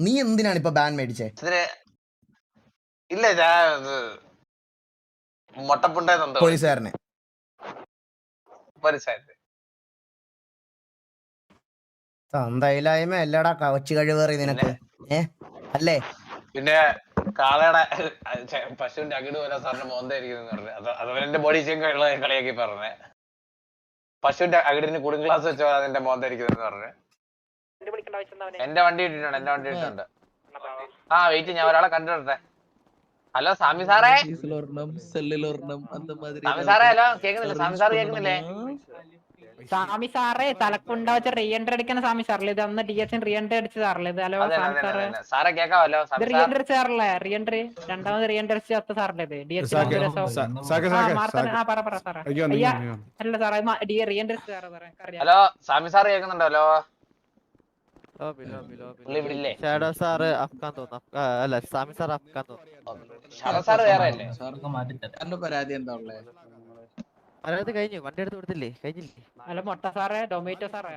നീ എന്തിനാണ് ഇപ്പൊ ബാൻ മേടിച്ചേ? ഇല്ല ഞാൻ പോലീസുകാരനെ. തന്തയിലായ്മ അല്ലടാ കവച്ച് കഴിവേറി നിനക്ക്. ഏ? അല്ലേ? പിന്നെ കാളയുടെ പശുവിന്റെ അകിട് പോലെ സാറിന് മോന്തായിരിക്കും പറഞ്ഞു. അത് എന്റെ ബോഡി ചെയ്യും കളിയാക്കി പറഞ്ഞേ. പശുവിന്റെ അകിടിന് കുടുംഗ്ലാസ് വെച്ചോ അതിന്റെ മോന്തായിരിക്കും പറഞ്ഞു. എന്റെ വണ്ടി ഇട്ടിട്ടുണ്ട് എന്റെ വണ്ടി ഇട്ടിട്ടുണ്ട്. ആ വെയിറ്റ് ഞാൻ ഒരാളെ കണ്ടിട്ടെ ഹലോ സാമി സാറേ? സാമി സാറേ ഹലോ കേക്കുന്നില്ല സാമി സാറ് കേക്കുന്നില്ലേ സാമി സാറേ തലക്കുണ്ടാ വെച്ച റീ എൻട്രി അടിക്കണ സാമി സാറല്ലേ? ഇത് അന്ന് ഡി എസ് റീ എൻട്രി അടിച്ച സാറല്ലേ? ഇത് ഹലോ സാമി സാറേ. സാറേ കേക്കാവല്ലോ ഇത് റീ എൻട്രി അടിച്ച സാറല്ലേ? റീ എൻട്രി രണ്ടാമത് റീ എൻട്രി അടിച്ച അത്ത സാറല്ലേ ഡി എസ് പറ സാറേ അല്ല സാറേ D re entry hello Swami sir കേൾക്കുന്നുണ്ടല്ലോ ഷാഡോ സാറ് അഫ്ഗാൻ തോന്നുന്നു. അല്ല സാമി സാർ അഫ്ഗാൻ തോന്നുന്നു. പരാതി എന്താ ഉള്ളത് അതായത് കഴിഞ്ഞു. വണ്ടി എടുത്ത് കൊടുത്തില്ലേ? കഴിഞ്ഞില്ലേ? അല്ല മൊട്ട സാറേ ടൊമാറ്റോ സാറേ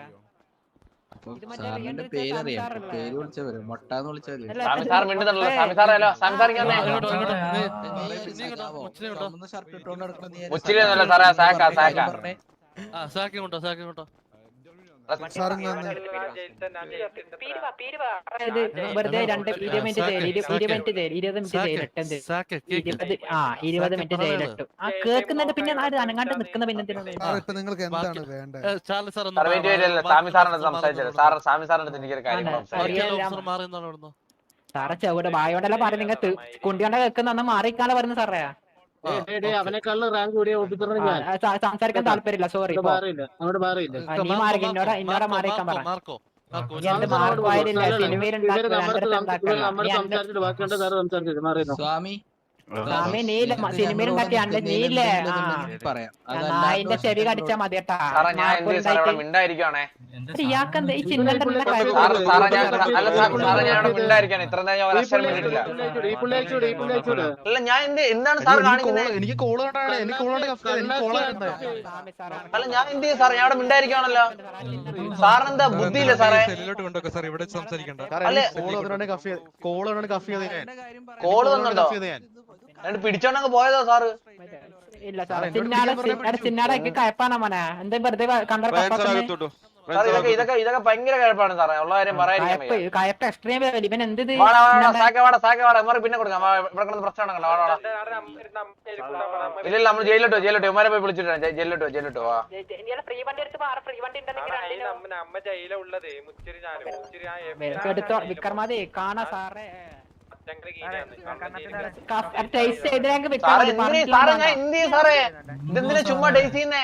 ഷർട്ട് ഇട്ടോണ്ട് സാറേ, സാക്കാ, സാക്കാ. വെറുതെ രണ്ട് ഇരുപത് മിനിറ്റ് ജയിൽ ഇരുപത് മിനിറ്റ് ജയിൽ ഇരുപത് മിനിറ്റ് ജയിൽ ഇട്ടെന്ത് ഇരുപത് ആ ഇരുപത് മിനിറ്റ് ജയിലിട്ടു ആ കേൾക്കുന്നുണ്ട് പിന്നെ ആര് അനങ്ങാണ്ട് നിൽക്കുന്ന പിന്നെ. സാറേ ചെവിടെ ബായോണ്ടല്ല പറഞ്ഞ നിങ്ങൾ കുണ്ടിയോണ്ട കേൾക്കുന്ന മാറിക്കാലെ പറയുന്ന സാറേ. അവനെക്കാളും റാങ്ക് കൂടിയ ഓഫീസറാണ് ഞാൻ. സംസാരിക്കാൻ താല്പര്യമില്ല സോറി മാറിയില്ല? നീ മാറി ഇന്നോട ഇന്നോട സംസാരിച്ചിട്ട് ബാക്കിയുണ്ട് സാറ് സംസാരിച്ചിട്ട് മാറിയിരുന്നു? സ്വാമി നായിന്റെ ചെവി കടിച്ചാ മതി എന്ത് ഈ അല്ല സാർ ഞാൻ. അല്ല എന്ത് എന്താണ് സാർ കാണിക്കുന്നത് എനിക്ക് കോൾ കണ്ടാണ് എനിക്ക് കോൾ കണ്ട അല്ല ഞാൻ എന്ത് ചെയ്യും? സാർ ഞാൻ ഇവിടെ മിണ്ടായിരിക്കുവാണല്ലോ. സാറിനെന്താ ബുദ്ധിയില്ല സാറേ? സംസാരിക്കണ്ട. കോൾ കോൾ കോൾ വന്നുണ്ടോ? എന്നിട്ട് പിടിച്ചോണ്ടങ്ങ് പോയതോ സാറ്. ഇല്ല സാറേ ചിന്നാടെ ചിന്നാടൊക്കെ കയപ്പാണ് മോനെ. എന്താ വെറുതെ കണ്ടർ സാർ ഇതൊക്കെ ഇതൊക്കെ ഇതൊക്കെ ഭയങ്കര കുഴപ്പമാണ് സാറേ. ഉള്ള കാര്യം വാടാ പിന്നെ കൊടുക്കാം. ഇവിടെ കിടന്ന് പ്രശ്നം ഇല്ല നമ്മൾ ജയിലിട്ടോ ജയിലിട്ടോ ഇവന്മാരെ പോയി വിളിച്ചിട്ടാ ജയിലിട്ടോ ജയിലിട്ടോ വാ ഫ്രീ വണ്ടി എടുത്ത് മാറ. ഫ്രീ വണ്ടി അമ്മ ജയില ഉള്ളതേ. മുച്ചിരി ഞാനും മുച്ചിരി ആ എടുത്തോ. വിക്രമാദി കാണാ സാറേ. ഇതെന്തിനാ ചുമ്മാ ചെയ്യുന്നേ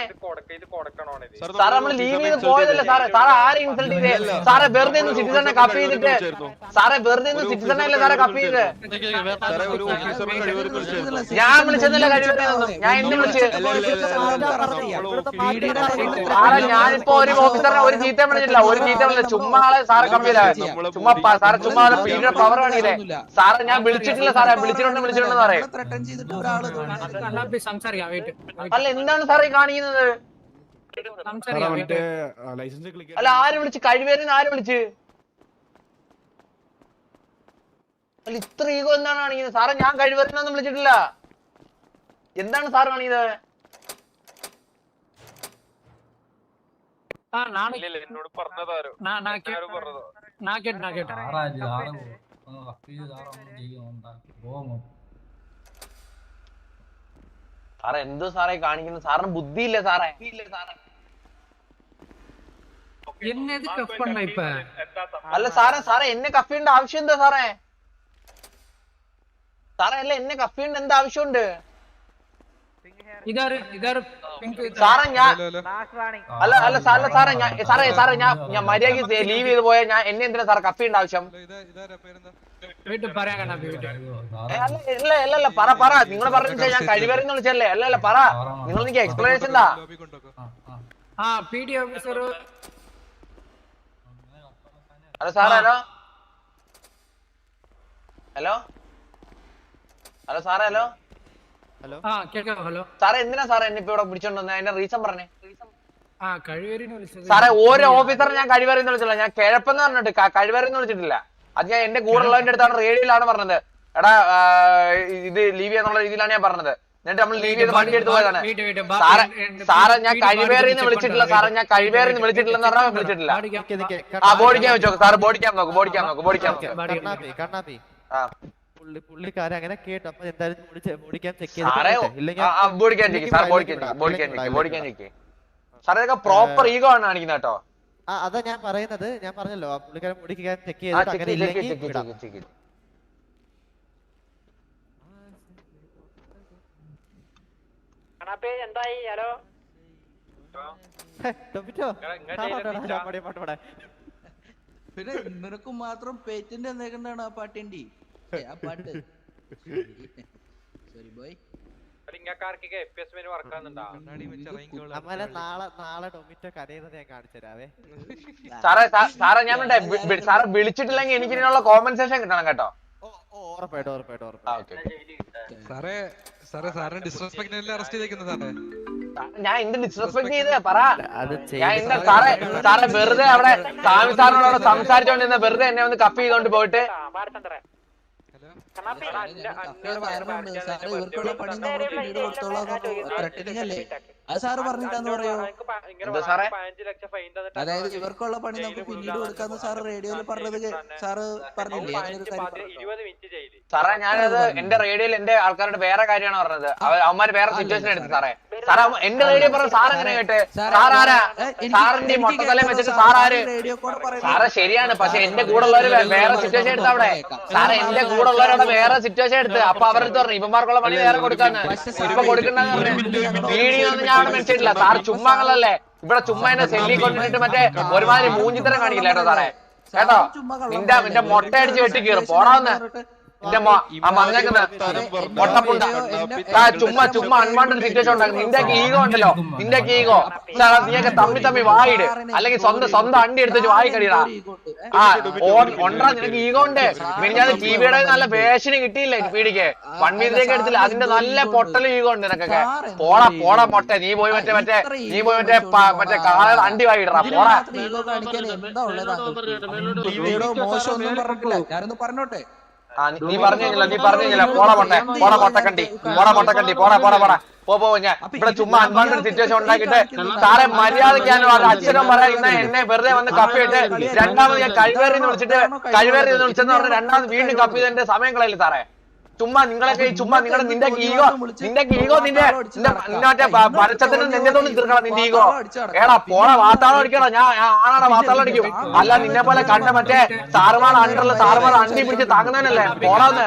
സാറേ നമ്മൾ ലീവ് ചെയ്ത് പോയതല്ലേ സാറേ സാറേ ആരെ ഇൻസൾട്ട് ചെയ്തേ സാറേ വെറുതെ ഒന്ന് സിറ്റിസനെ കപ്പ് ചെയ്തിട്ട് സാറേ വെറുതെ ഒന്ന് സിറ്റിസനെ അല്ലേ സാറേ കപ്പ് ചെയ്ത് ഞാൻ വിളിച്ചതല്ല കഴിവൊന്നും ഞാൻ എന്നെ വിളിച്ച് സാറേ ഞാനിപ്പോ ഒരു ഓഫീസറിനെ ഒരു ചീത്ത വിളിച്ചിട്ടില്ല ഒരു ചീത്ത വിളിച്ചില്ല ചുമ്മാ ആളെ സാറെ ചുമ്മാ സാറേ ചുമ്മാ പീഡിയുടെ പവർ കാണിയില്ലേ സാറേ ഞാൻ വിളിച്ചിട്ടില്ല സാറേ വിളിച്ചിട്ടുണ്ട് വിളിച്ചിട്ടുണ്ട് വെയിറ്റ് അല്ല എന്താണ് സാറേ കാണിക്കുന്നത്? അല്ല ആര് വിളിച്ച്? കഴിവേരുന്ന് ആര് വിളിച്ച്? അല്ല ഇത്ര ഈഗോ എന്താണ് കാണിക്കുന്നത്? സാറേ ഞാൻ കഴിവേരുന്നൊന്നും വിളിച്ചിട്ടില്ല. എന്താണ് സാർ കാണിക്കുന്നത്? ഇല്ല എന്നോട് പറഞ്ഞതാരോ? ആരോ പറഞ്ഞതോ. സാറേ എന്ത് സാറേ ഈ കാണിക്കുന്നത്? സാറിന് ബുദ്ധിയില്ല സാറേ? അല്ല സാറേ സാറേ എന്നെ കഫിയുടെ ആവശ്യം എന്താ സാറേ? സാറേ അല്ല എന്നെ കഫിയുടെ എന്താ ആവശ്യമുണ്ട് സാറേ ഞാൻ അല്ല അല്ല സാറേ സാറേ ഞാൻ സാറേ സാറേ ഞാൻ ഞാൻ മര്യാദയ്ക്ക് ലീവ് ചെയ്ത് പോയാൽ ഞാൻ എന്നെ എന്തിനാ സാറേ കഫിയുടെ ആവശ്യം? ഏ, അല്ല ഇല്ല ഇല്ല ഇല്ല പറ പറ. നിങ്ങൾ പറഞ്ഞ ഞാൻ കഴിവരെന്ന് വിളിച്ചല്ലേ അല്ല അല്ല പറ. നിങ്ങൾ എനിക്ക് എക്സ്പ്ലനേഷൻ എന്താ ഹലോ സാറേ ഹലോ. ഹലോ? ഹലോ സാറേ ഹലോ? ഹലോ? സാറേ എന്തിനാ സാറേ എന്നെ ഇപ്പൊ ഇവിടെ പിടിച്ചോണ്ട് വന്നത് അതിന്റെ റീസൺ പറഞ്ഞേ. ആ കഴിവേരിനെ വിളിച്ചത് സാറേ ഓരോ ഓഫീസറെ ഞാൻ കഴിവരെന്ന് വിളിച്ചില്ല ഞാൻ കിഴപ്പെന്ന് പറഞ്ഞിട്ട് കഴിവേറിന്ന് കഴിവരെന്ന് വിളിച്ചിട്ടില്ല. അത് ഞാൻ എന്റെ കൂടെ ഉള്ളവന്റെ അടുത്താണ് റേഡിയോയിലാണ് പറഞ്ഞത്. എടാ ഇത് ലീവ് എന്നുള്ള രീതിയിലാണ് ഞാൻ പറഞ്ഞത്. എന്നിട്ട് നമ്മൾ ലീവ് ചെയ്ത് വണ്ടി എടുത്ത് പോയതാണ്. സാറെ സാറെ ഞാൻ കഴിവേറിന്ന് വിളിച്ചിട്ടില്ല. സാറെ ഞാൻ കഴിവേറിന്ന് വിളിച്ചിട്ടില്ലെന്ന് പറഞ്ഞാൽ വിളിച്ചിട്ടില്ല. ആ ബോഡിക്കാൻ വെച്ചോ സാറ് ബോഡിക്കാൻ നോക്ക് ബോഡിക്കാൻ നോക്ക് ബോഡിക്കാൻ നോക്ക്. ആ. പുള്ളി പുള്ളിക്കാരൻ അങ്ങനെ കേട്ടു. അപ്പൊ എന്തായാലും ചെക്ക് ചെയ്ത് ബോഡിക്കാൻ ബോഡിക്കാൻ ബോഡിക്കാൻ പ്രോപ്പർ ഈഗോ ആണ് കാണിക്കുന്നത് കേട്ടോ. ആ അതാ ഞാൻ പറയുന്നത്. ഞാൻ പറഞ്ഞല്ലോ പുള്ളിക്കാരൻ ഓടിക്കാൻ ചെക്ക് ചെയ്തിട്ട് അങ്ങനെ ഇല്ലെങ്കിൽ എന്തായി? ഹലോ. പിന്നെ നിനക്ക് മാത്രം പേറ്റന്റ് എന്നേക്കണ്ടാണ് ആ പാട്ടിന്റെ ആ പാട്ട്. സോറി ബോയ് അമ്മലെ നാളെ നാളെ കരയുന്നത് ഞാൻ സാറേ ഞാൻ സാറ് വിളിച്ചിട്ടില്ലെങ്കിൽ എനിക്ക് ഇതിനുള്ള കോമ്പൻസേഷൻ കിട്ടണം കേട്ടോ. ഓ ഓ ഉറപ്പായിട്ടും ഉറപ്പായിട്ടും ആ ഉറപ്പായിട്ടും ഓക്കെ. സാറേ സാറേ സാറിനെ ഡിസ്റെസ്പെക്ട് അറസ്റ്റ് ചെയ്തേക്കുന്നത് സാറേ. ഞാൻ എന്ത് ഡിസ്റെസ്പെക്ട് ചെയ്തേ? പറ. അത് ഞാൻ എന്താ സാറേ സാറേ വെറുതെ അവിടെ സ്വാമി സാറിനോട് സംസാരിച്ചോണ്ടിരുന്ന വെറുതെ എന്നെ ഒന്ന് കപ്പ് ചെയ്തോണ്ട് പോയിട്ട്. അത് സാറ് പറഞ്ഞിട്ടാന്ന് പറയോ എന്താ സാറേ? പതിനഞ്ച് ലക്ഷം ഫൈൻ അതായത് ഇവർക്കുള്ള പണി നമുക്ക് പിന്നീട് കൊടുക്കാന്ന് സാറ് റേഡിയോയിൽ പറഞ്ഞത് സാറ് പറഞ്ഞില്ലേ സാറേ ഞാനത് എന്റെ റേഡിയോയിൽ എന്റെ ആൾക്കാരോട് വേറെ കാര്യമാണ് പറഞ്ഞത് അവ- അവന്മാര് വേറെ സിറ്റുവേഷൻ എടുത്തു സാറേ സാറേ എന്റെ റേഡിയോ പറഞ്ഞ സാർ എങ്ങനെ കേട്ട് സാർ ആരാ സാറിന്റെ മൊത്തത്തലം വെച്ചിട്ട് സാർ ആര് സാറേ ശരിയാണ് പക്ഷെ എന്റെ കൂടെ ഉള്ളവര് വേറെ സിറ്റുവേഷൻ എടുത്ത അവിടെ സാറേ എന്റെ കൂടെ ഉള്ളവരവിടെ വേറെ സിറ്റുവേഷൻ എടുത്ത് അപ്പൊ അവരെടുത്ത് പറഞ്ഞു ഇവന്മാർക്കുള്ള പണി വേറെ കൊടുക്കാന്ന്. ഇപ്പൊ കൊടുക്കണ്ടെന്ന് പറഞ്ഞു വീഡിയോ ഒന്നും ഞാൻ അവിടെ സാർ ചുമ്മാങ്ങളല്ലേ ഇവിടെ ചുമ്മാ എന്നെ സെല്ലി കൊണ്ടിട്ട് മറ്റേ ഒരുമാതിരി മൂഞ്ചിത്തരം കാണിക്കില്ല കേട്ടോ സാറേ. കേട്ടോ? നിന്റെ നിന്റെ മൊട്ട അടിച്ച് വെട്ടി കീറും. പോടാന്ന് മങ്ങക്കുന്ന മൊട്ടപ്പുണ്ട ആ ചുമ്മാ ചുമ്മാ അൺവാണ്ടഡ് സിറ്റുവേഷൻ ഉണ്ടാക്കും നിന്റെ ഈഗോ ഉണ്ടല്ലോ. നിന്റെ ഈഗോ. നീയൊക്കെ തമ്മി തമ്മി വായിട്. അല്ലെങ്കിൽ സ്വന്തം സ്വന്തം അണ്ടി എടുത്തിട്ട് വായി കഴിയടാ ആ ഒണ്ടാ നിനക്ക് ഈഗോ ഉണ്ട്. മിനിഞ്ഞാൽ ടിവിയുടെ നല്ല വേഷന് കിട്ടിയില്ലേ പീടിക്ക് വൺ വീക്കിലേക്ക് എടുത്തില്ല. അതിന്റെ നല്ല പൊട്ടൽ ഈഗോ ഉണ്ട് നിനക്കൊക്കെ പോടാ പോടാ മൊട്ട നീ പോയി മറ്റേ മറ്റേ നീ പോയി മറ്റേ മറ്റേ കാളയുടെ അണ്ടി വായിടറാ പോടാ. മോശം ഒന്നും പറഞ്ഞിട്ടില്ല ഞാനൊന്ന് പറഞ്ഞോട്ടെ നീ- പറഞ്ഞു കഴിഞ്ഞില്ല നീ പറഞ്ഞു കഴിഞ്ഞില്ല. പോടാ മൊട്ടെ പോടാ മൊട്ടക്കണ്ടി പോടാ മൊട്ടക്കണ്ടി പോടാ പോടാ പോടാ. പോ പോ ഞാൻ ഇവിടെ ചുമ്മാ അൺവാണ്ടഡ് സിറ്റുവേഷൻ ഉണ്ടാക്കിയിട്ട് സാറെ മര്യാദയ്ക്കാനോ അത് അച്ഛനും പറയാൻ ഇന്ന് എന്നെ വെറുതെ വന്ന് കപ്പിയിട്ട് രണ്ടാമത് ഞാൻ കഴിവേറി വിളിച്ചിട്ട് കഴിവേറി വിളിച്ചെന്ന് പറഞ്ഞ് രണ്ടാമത് വീണ്ടും കപ്പ് ചെയ്തതിന്റെ സമയം കളയില്ല സാറേ? ചുമ്മാ നിങ്ങളെ കൈ ചുമ്മാ നിങ്ങളെ നിന്റെ ഈഗോ നിന്റെ ഈഗോ നിന്റെ നിന്റെ നിന്റെ മറ്റേ പരച്ചത്തിന് നെഞ്ചത്തോണ്ട് തീർക്കണം നിന്റെ ഈഗോ. ഏടാ പോണ വാത്താളം അടിക്കടാ. ഞാൻ ആണാണ് ആണാടാ വാത്താളം അടിക്കും. അല്ല നിന്നെ പോലെ കണ്ട മറ്റേ സാറുമാർ അണ്ടറിൽ സാറുമാർ അണ്ടി പിടിച്ച് താങ്ങുന്നതിനല്ലേ പോടാന്ന്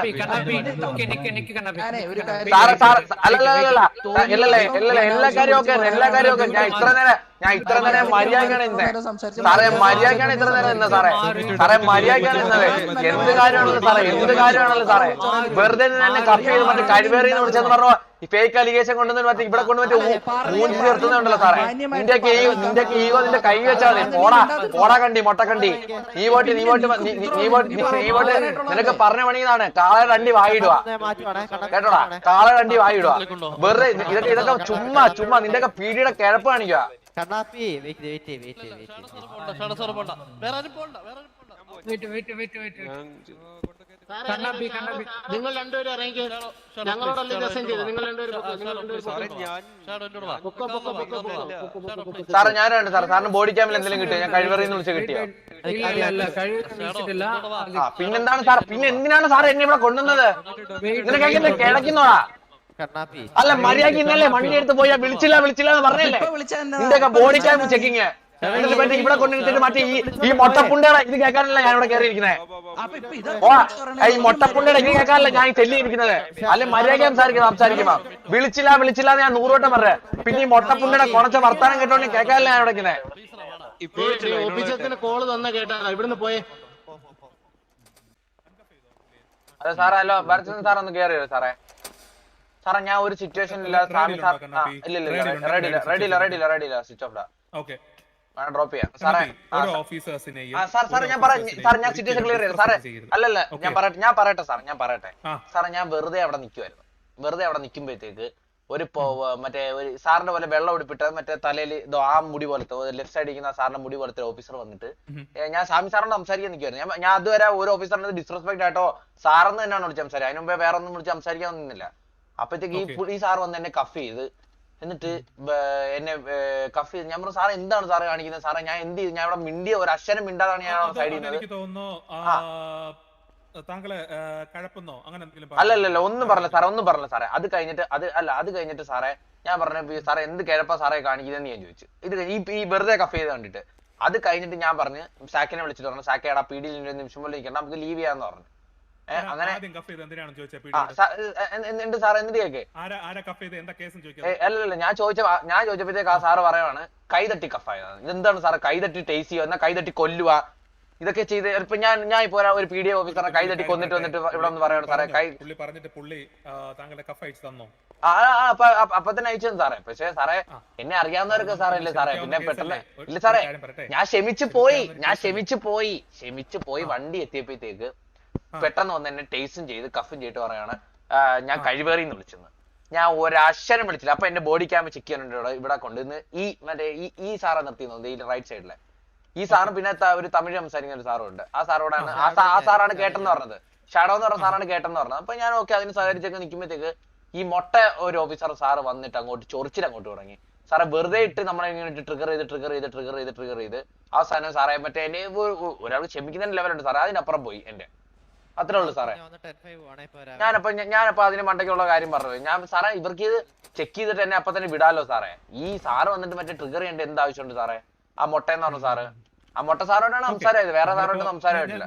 സാറ സാറ് അല്ലല്ല അല്ലല്ല എല്ലാ കാര്യവും ഒക്കെ എല്ലാ കാര്യവും ഒക്കെ ഞാൻ ഇത്ര നേരം ഞാൻ ഇത്ര നേരം മര്യാദയാണ് ഇന്നേ. സാറേ മര്യാദയാണ് ഇത്ര നേരം ഇന്ന് സാറേ. സാറേ മര്യാദയാണ് ഇന്നത് എന്ത് കാര്യമാണല്ലോ സാറേ എന്ത് കാര്യമാണല്ലോ സാറേ. വെറുതെ തന്നെ കപ്പ് ചെയ്ത് മറ്റേ കഴിവേറിന്ന് വിളിച്ചെന്ന് പറഞ്ഞു ഈ ഫേക്ക് അലിഗേഷൻ കൊണ്ടുവന്ന് മറ്റേ ഇവിടെ കൊണ്ട് മറ്റേ മൂഞ്ചി നിർത്തുന്നുണ്ടല്ലോ സാറേ. നിന്റെ ഈ നിന്റെ ഈഗോ നിന്റെ കൈ വെച്ചാൽ മതി. ഓടാ പോടാ കണ്ടി മൊട്ട കണ്ടി. ഈ നീ പോയിട്ട് നീ- വോട്ട് നീ വോട്ട് നീ പോയിട്ട് നിനക്ക് പറഞ്ഞ പണിയതാണ് കാളയുടെ രണ്ടി വായിടുക മാറ്റി വേണേ കണ്ണാപ്പി കേട്ടോടാ? കാളെ രണ്ടി വായിടുക വെറുതെ ഇതൊക്കെ ഇതൊക്കെ ചുമ്മാ ചുമ്മാ നിന്റെ ഒക്കെ പീടിയുടെ കിഴപ്പ് കാണിക്കുക. കണ്ണാപ്പി വെയിറ്റ് വെയിറ്റ് വെയിറ്റ് വെയിറ്റ് നിങ്ങൾ രണ്ടുപേരും ഇറങ്ങി. ഞങ്ങളോടല്ലേ രസം ചെയ്ത് നിങ്ങൾ രണ്ടുപേരും പൊക്കോ, നിങ്ങൾ രണ്ടുപേരും പൊക്കോ. പൊക്കോ, പൊക്കോ, പൊക്കോ, പൊക്കോ, പൊക്കോ, പൊക്കോ. സാറ് ഞാനുണ്ട്. സാർ സാറിന് ബോഡി ക്യാമിൽ എന്തെങ്കിലും കിട്ടിയോ ഞാൻ കഴിവറിന്ന് വിളിച്ച് കിട്ടിയോ? പിന്നെന്താണ് സാർ പിന്നെ എന്തിനാണ് സാർ എന്നെ ഇവിടെ കൊണ്ടുവന്നത്? നിനക്ക് കിടക്കുന്നോടാ? കണ്ണാപ്പി അല്ല മര്യാദയ്ക്ക് ഇന്നലെ വണ്ടി എടുത്ത് പോയാ വിളിച്ചില്ല വിളിച്ചില്ല എന്ന് പറഞ്ഞല്ലേ? ഇപ്പൊ വിളിച്ചാ നിന്റെ ബോഡി ക്യാമ്പ് ചെക്കിങ് എന്നിട്ട് മറ്റേ ഇവിടെ കൊണ്ടുവന്നിട്ട് മറ്റേ ഈ ഈ മൊട്ടപ്പുണ്ടയുടെ ഇത് കേൾക്കാനല്ല ഞാൻ ഇവിടെ ഇത് ഓ ഈ മൊട്ടപ്പുണ്ടയുടെ ഇത് കേൾക്കാനല്ല ഞാൻ ഈ ചെല്ലിയിരിക്കുന്നത് അല്ലെ മര്യാദ സംസാരിക്കണം സംസാരിക്കുമ്പോ. വിളിച്ചില്ല വിളിച്ചില്ല ഞാൻ നൂറുവട്ടം പറഞ്ഞ. പിന്നെ ഈ മൊട്ടപ്പുണ്ടയുടെ കുറച്ച് വർത്താനം കേട്ടോണ്ട് കേൾക്കാനല്ല ഞാൻ ഇവിടെ ഇരിക്കുന്നത് കോൾ തന്ന കേട്ടാ. ഇവിടുന്ന് പോയേ. അതെ സാറേ ഹലോ ഭരതൻ സാർ ഒന്ന് കയറിയോ സാറേ? സാറേ ഞാൻ ഒരു സിറ്റുവേഷൻ ഇല്ല. സ്വാമി സാർ ആ, ഇല്ല ഇല്ല ഇല്ല. റെഡി ഇല്ല. റെഡി ഇല്ല റെഡി ഇല്ല റെഡി ഇല്ല. സ്വിച്ച് ഓഫ് ഓക്കെ ഡ്രോപ്പ് ചെയ്യാം. സാറേ സാർ. സാർ ഞാൻ പറയാം സാർ ഞാൻ സിറ്റുവേഷൻ ക്ലിയർ ചെയ്തു സാറേ അല്ലല്ല ഞാൻ പറയട്ടെ ഞാൻ പറയട്ടെ സാർ ഞാൻ പറയട്ടെ. സാറേ ഞാൻ വെറുതെ അവിടെ നിൽക്കുമായിരുന്നു വെറുതെ അവിടെ നിൽക്കുമ്പോഴത്തേക്ക് ഒരു മറ്റേ ഒരു സാറിന്റെ പോലെ വെള്ളം ഉടുപ്പിട്ട് മറ്റേ തലയിൽ ഇതോ ആ മുടി പോലത്തെ ലെഫ്റ്റ് സൈഡ് ഇരിക്കുന്ന സാറിന്റെ മുടി പോലത്തെ ഓഫീസർ വന്നിട്ട് ഞാൻ സ്വാമി സാറിനോട് സംസാരിക്കാൻ നിൽക്കുമായിരുന്നു ഞാൻ അതുവരെ ഒരു ഓഫീസറിന് ഡിസ്റെസ്പെക്ട് ആയിട്ടോ സാറെന്ന് തന്നെയാണ് വിളിച്ച് സംസാരിക്കുക അതിന് മുമ്പേ വേറെ ഒന്നും വിളിച്ച് സംസാരിക്കാൻ നിന്നില്ല അപ്പഴത്തേക്ക് ഈ പുളി സാർ വന്ന് എന്നെ കഫ് ചെയ്ത്. എന്നിട്ട് എന്നെ കഫ് ചെയ്ത്. ഞാൻ പറഞ്ഞു സാറേ എന്താണ് സാറ് കാണിക്കുന്നത്? സാറേ ഞാൻ എന്ത് ചെയ്തു? ഞാൻ ഇവിടെ മിണ്ടിയ ഒരു അക്ഷരം മിണ്ടാതാണ് ഞാൻ സൈഡിൽ നിന്നത്. ആ. ആ, താങ്കളെ ആ, കഴപ്പെന്നോ? അങ്ങനെ അല്ലല്ലല്ല ഒന്നും പറഞ്ഞ സാറേ ഒന്നും പറഞ്ഞ സാറേ. അത് കഴിഞ്ഞിട്ട് അത് അല്ല അത് കഴിഞ്ഞിട്ട് സാറേ ഞാൻ പറഞ്ഞു സാറേ എന്ത് കിഴപ്പാ സാറേ കാണിക്കുന്നതെന്ന് ഞാൻ ചോദിച്ചു. ഇത് ഈ ഈ വെറുതെ കഫ് ചെയ്ത് കണ്ടിട്ട്. അത് കഴിഞ്ഞിട്ട് ഞാൻ പറഞ്ഞു സാക്കിനെ വിളിച്ചിട്ട് പറഞ്ഞു സാക്കയുടെ പീഡിയിൽ ഒരു നിമിഷം പോലെ ഇരിക്കണം നമുക്ക് ലീവ് ചെയ്യാന്ന് പറഞ്ഞു. ഏഹ് അങ്ങനെ ആദ്യം കഫ് ചെയ്ത് എന്തിനാണ് ചോദിച്ചത് ആ പീഡിയോട്? സാ- എ- എ- എന്ത് കേക്ക്? ആരാ ആരാ കഫ് ചെയ്ത് എന്താ കേസും ചോദിക്കുന്നത് അല്ലല്ല ഞാൻ ചോദിച്ച ഞാൻ ചോദിച്ചപ്പോഴത്തേക്ക് ആ സാറ് പറയുവാണ് കൈതട്ടി കഫ ഇതെന്താണ് സാറ് കൈതട്ടി ടേസ്റ്റ് ചെയ്യുക? എന്നാ കൈതട്ടി കൊല്ലുക? ഇതൊക്കെ ചെയ്ത് ഇപ്പൊ ഞാൻ ഞാൻ ഇപ്പൊ ഒരു പി ഡി എ ഓഫീസറെ കൈതട്ടി കൊന്നിട്ട് വന്നിട്ട് ഇവിടെ ഒന്ന് പറയണം സാറേ കൈ പുള്ളി പറഞ്ഞിട്ട് പുള്ളി താങ്കളുടെ കഫ് അയച്ചു തന്നോ? ആ, അപ്പൊ അപ്പൊ- തന്നെ അയച്ചു സാറേ. പക്ഷേ സാറേ എന്നെ അറിയാവുന്നവരൊക്കെ സാറേ ഇല്ലേ സാറേ? പിന്നെ പെട്ടെന്ന് ഇല്ല സാറേ? ഞാൻ ക്ഷമിച്ചു പോയി ഞാൻ? ക്ഷമിച്ചു പോയി ക്ഷമിച്ചു പോയി വണ്ടി എത്തിയപ്പോഴത്തേക്ക്. പെട്ടെന്ന് വന്ന് എന്നെ ടേസ്റ്റും ചെയ്ത് കഫും ചെയ്തിട്ട് പറയാണ് ഞാൻ ഞാൻ കഴിവേറിന്ന് വിളിച്ചെന്ന് ഞാൻ ഒരക്ഷരം വിളിച്ചില്ല. അപ്പൊ എന്റെ ബോഡി ക്യാമ്പ് ചെക്ക് ചെയ്യാനുണ്ട് ഇവിടെ ഇവിടെ കൊണ്ടുവന്ന് ഈ മറ്റേ ഈ ഈ സാറെ നിർത്തി ഈ റൈറ്റ് സൈഡിലെ ഈ സാറ് പിന്നെ ഒരു തമിഴ് സംസാരിക്കുന്ന ഒരു സാറും ഉണ്ട്. ആ സാറോടാണ് ആ ആ സാറാണ് കേട്ടെന്ന് പറഞ്ഞത്. ഷാഡോ എന്ന് പറഞ്ഞ സാറാണ് കേട്ടെന്ന് പറഞ്ഞത്. അപ്പൊ ഞാൻ ഓക്കെ അതിന് സഹകരിച്ചൊക്കെ നിൽക്കുമ്പോഴത്തേക്ക് ഈ മൊട്ട ഒരു ഓഫീസർ സാറ് വന്നിട്ട് അങ്ങോട്ട് ചൊറിച്ചിൽ അങ്ങോട്ട് തുടങ്ങി. സാറെ വെറുതെ ഇട്ട് നമ്മളെ ഇങ്ങനെ ട്രിഗർ ചെയ്ത് ട്രിഗർ ചെയ്ത് ട്രിഗർ ചെയ്ത് ട്രിഗർ ചെയ്ത് അവസാനം സാറേ മറ്റേ എന്നെ ഒരാൾ ക്ഷമിക്കുന്ന ലെവലുണ്ട് സാറേ അതിനപ്പുറം പോയി എന്റെ. അത്രേ ഉള്ളൂ സാറേ. ഞാൻ വന്ന് 10-5 ആണേ ഇപ്പൊ രാവിലെ. ഞാനപ്പോ ഞാനപ്പോ അതിന് മണ്ടയ്ക്കുള്ള കാര്യം പറഞ്ഞു ഞാൻ സാറേ ഇവർക്ക് ഇത് ചെക്ക് ചെയ്തിട്ട് എന്നെ അപ്പൊ തന്നെ വിടാലോ സാറേ. ഈ സാറ് വന്നിട്ട് മറ്റേ ട്രിഗർ ചെയ്യേണ്ട എന്ത് ആവശ്യമുണ്ട് സാറേ? ആ മുട്ട എന്ന് പറഞ്ഞു സാറ്. ആ മുട്ട സാറോടാണ് സംസാരമായത് വേറെ സാറോട് സംസാരമായിട്ടില്ല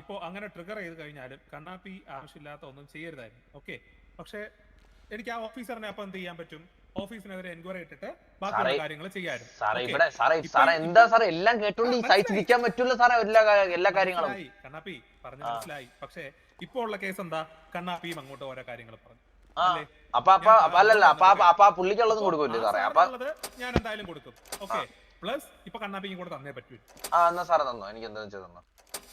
ഇപ്പോ അങ്ങനെ ട്രിഗർ ചെയ്ത് കഴിഞ്ഞാലും കണ്ണാപ്പി ആവശ്യമില്ലാത്ത ഒന്നും ചെയ്യരുതായിരുന്നു. ഓക്കെ. പക്ഷെ എനിക്ക് ആ ഓഫീസറിനെ അപ്പൊ എന്ത് ചെയ്യാൻ പറ്റും? ഓഫീസിനെതിരെ എൻക്വയറി ഇട്ടിട്ട് ബാക്കിയുള്ള കാര്യങ്ങൾ ചെയ്യാനും സാറേ ഇവിടെ സാറേ സാറേ എന്താ സാറേ എല്ലാം കേട്ടോണ്ട് ഈ സൈറ്റ്. നിൽക്കാൻ പറ്റൂല സാറേ എല്ലാ എല്ലാ കാര്യങ്ങളും. കണ്ണാപ്പി പറഞ്ഞു മനസ്സിലായി. പക്ഷേ ഇപ്പോ ഉള്ള കേസ് എന്താ? കണ്ണാപ്പിയും അങ്ങോട്ട് ഓരോ കാര്യങ്ങൾ പറഞ്ഞു? അപ്പൊ അപ്പൊ അല്ലല്ല അപ്പൊ അപ്പൊ പുള്ളിക്കുള്ളതും കൊടുക്കൂല്ലേ സാറേ? അപ്പൊ ഞാൻ എന്തായാലും കൊടുക്കും. ഓക്കെ. പ്ലസ് ഇപ്പൊ കണ്ണാപ്പിക്കും കൂടെ തന്നേ പറ്റൂ. ആ എന്നാ സാറേ തന്നോ. എനിക്ക് എന്താ വെച്ചാൽ തന്നോ.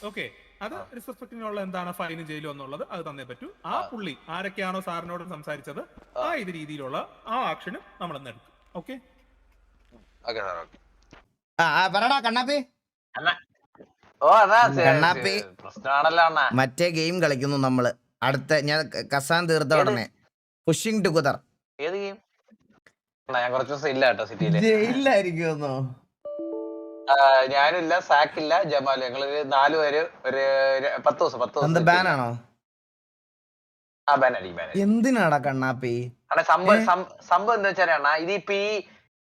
ഓക്കെ. അത്. ഡിസ്റെസ്പെക്ടിനുള്ള എന്താണ് ഫൈനും ജയിലും എന്നുള്ളത് അത് തന്നേ പറ്റൂ. ആ. പുള്ളി ആരൊക്കെയാണോ സാറിനോട് സംസാരിച്ചത്? ആ. ഇത് രീതിയിലുള്ള ആ ആക്ഷനും നമ്മൾ ഇന്ന് എടുക്കും. ഓക്കെ? പറടാ കണ്ണാപ്പി. കണ്ണാപ്പി. മറ്റേ ഗെയിം കളിക്കുന്നു നമ്മൾ. അടുത്ത ഞാൻ കസാൻ തീർത്ത? ഉടനെ. പുഷിംഗ് ടുഗദർ ഏത് ഗെയിം? ഞാൻ കുറച്ച് ദിവസം ഇല്ല കേട്ടോ സിറ്റിയിൽ ജയിലായിരിക്കുമെന്നോ ഞാനില്ല സാക്കില്ല ജമാൽ. ഞങ്ങൾ നാലു പേര് ഒരു പത്ത് ദിവസം പത്ത് ദിവസം ബാൻ ആണോ ആ ബാൻ അടി ബാൻ എന്തിനാടാ കണ്ണാപ്പി? അണ്ണാ സംഭവം സംഭവം എന്താ വെച്ചാൽ അണ്ണാ ഇതിപ്പോ ഈ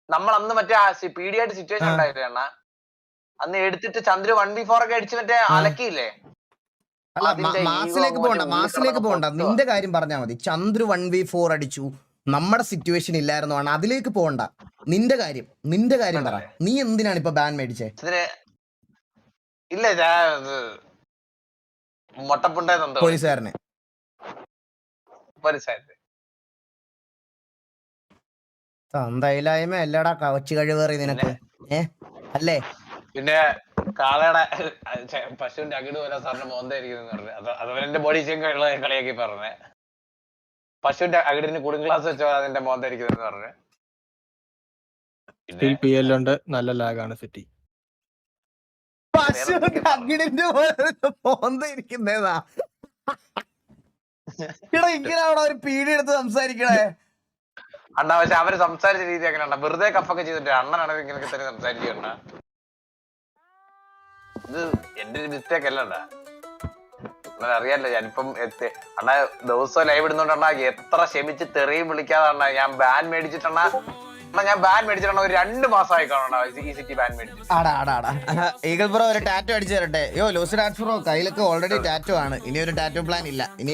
നമ്മൾ അന്ന് മറ്റേ പീഡി ആയിട്ട് സിറ്റുവേഷൻ. ഉണ്ടായില്ലേ അണ്ണാ? അന്ന് എടുത്തിട്ട് ചന്ദ്ര വൺ ബി ഫോർ ഒക്കെ അടിച്ച് മറ്റേ. അലക്കിയില്ലേ? മാസിലേക്ക് പോകണ്ട മാസിലേക്ക് പോകണ്ട പോണ്ട. നിന്റെ കാര്യം പറഞ്ഞാ മതി. ചന്ദ്ര വൺ ബി ഫോർ അടിച്ചു. നമ്മുടെ സിറ്റുവേഷൻ ഇല്ലായിരുന്നു ആണ് അതിലേക്ക് പോകണ്ട. നിന്റെ കാര്യം നിന്റെ കാര്യം പറ. നീ എന്തിനാണ് ഇപ്പൊ ബാൻ മേടിച്ചേ? ഇല്ല പോലീസുകാരനെ. പോലീസായിട്ട് തന്തയില്ലായ്മ അല്ലടാ കവച്ച് കഴിവേറി നിനക്ക്. ഏ? അല്ലേ? പിന്നെ കാളയുടെ പശുവിന്റെ അകിട് പോലെ സാറിന്റെ മോന്തായിരിക്കും പറഞ്ഞു. അത് അതവരെന്റെ ബോഡി കളിയാക്കി പറഞ്ഞേ. പശുവിന്റെ അകിടിന് കുടും ക്ലാസ് വെച്ചോ അതിന്റെ മോന്തായിരിക്കുന്നു പറഞ്ഞു. പി ഉണ്ട്. നല്ല ലാഗാണ് സിറ്റി പശുവിന്റെ അകിടിന്റെ ഒരു പീടി എടുത്ത് സംസാരിക്കണേ? അണ്ണാ പക്ഷെ അവർ സംസാരിച്ച രീതി അങ്ങനെയാണ്? വെറുതെ കഫൊക്കെ ചെയ്തിട്ട് അണ്ണനാണ് ഇങ്ങനെയൊക്കെ തന്നെ സംസാരിക്കണ്ട ഇത് എന്റെ ഒരു മിസ്റ്റേക്ക് അല്ല അണ്ണാ അണ്ണാ. അറിയാലോ ഞാനിപ്പം എത്തി. അണ്ണാ ദിവസവും ലൈവ് ഇടുന്നോണ്ട് അണ്ണാ എത്ര ക്ഷമിച്ച് തെറിയും വിളിക്കാതെ ഞാൻ ബാൻ മേടിച്ചിട്ടാ അണ്ണാ ഞാൻ ബാൻ മേടിച്ചിട്ടാണ് ഒരു രണ്ട് മാസമായി കാണണം ഈ സിറ്റി ബാൻ ഈഗിൾ ബ്രോ ഒരു ടാറ്റോ അടിച്ചു തരട്ടെ. യോ ലൂസ് ടാറ്റ് ബ്രോ കയ്യിലൊക്കെ ഓൾറെഡി ടാറ്റോ ആണ്. ഇനി ഒരു ടാറ്റോ പ്ലാൻ ഇല്ല. ഇനി